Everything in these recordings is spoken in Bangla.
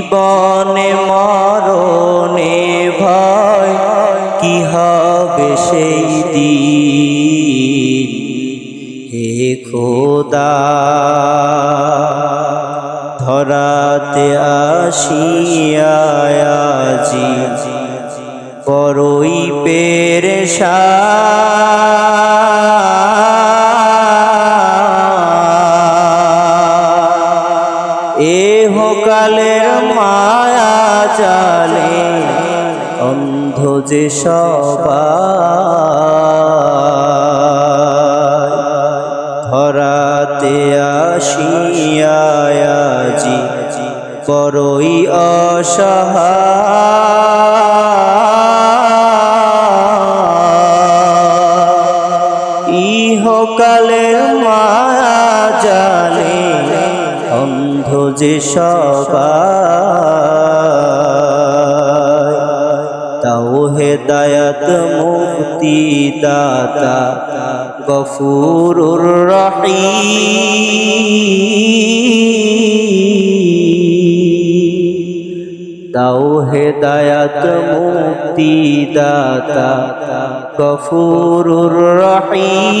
জীবনে মরণে ভয় কি হবে সেই দিন? হে খোদা, ধরাতে আসিয়াজি বড়ই পেরেশা এ হোকালের জালে অন্ধ যে সবাই ধরাতে আসিয়াজি বড়ই অসহায়। ইহকালের মায়া জানে অন্ধ যে সবাই হেদায়াত মুক্তি দাতা গফুরুর রহিম। দাও হেদায়াত মুক্তি দাতা গফুরুর রহিম।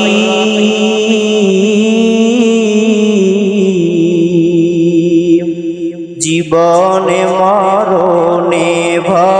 জীবনে মরণে ভয়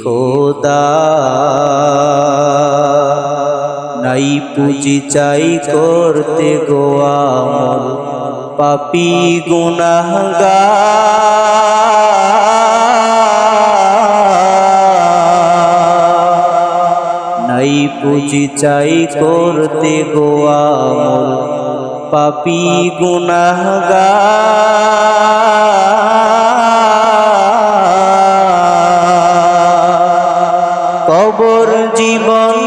খোদা। নাই পুঁজি চাই করতে গোয়ামল পাপি গুনাহগার। নাই পুঁজি চাই করতে গোয়ামল পাপি গুনাহগার। জীবন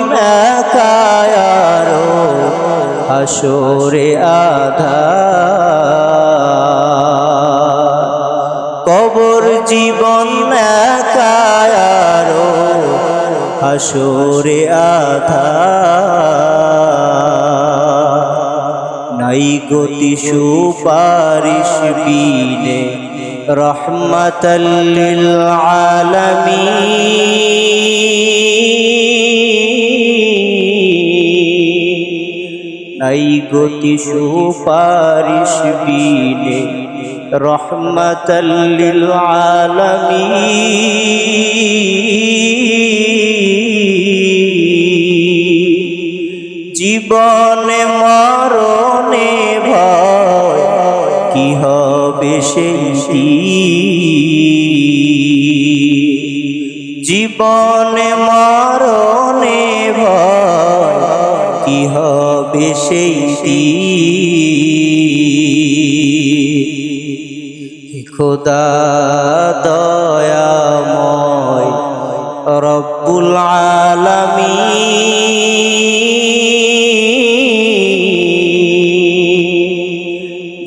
একায়ারো হাসরে আধা। কবর জীবন একায়ারো হাসরে আধা। নাই গতি সুপারিশ বিনে রহমতল্লিল আলামিন। নাই গতি সুপারিশ বিনে রহমতল্লিল আলামিন জীবনে মরণে ভয় কি হবে সেই? জীবনে মরণে সেই? খোদা দয়াময় রব্বুল আলামিন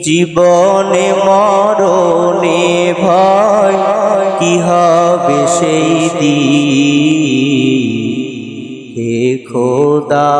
জীবনে মরণে ভয় কি হবে সেই দিন খোদা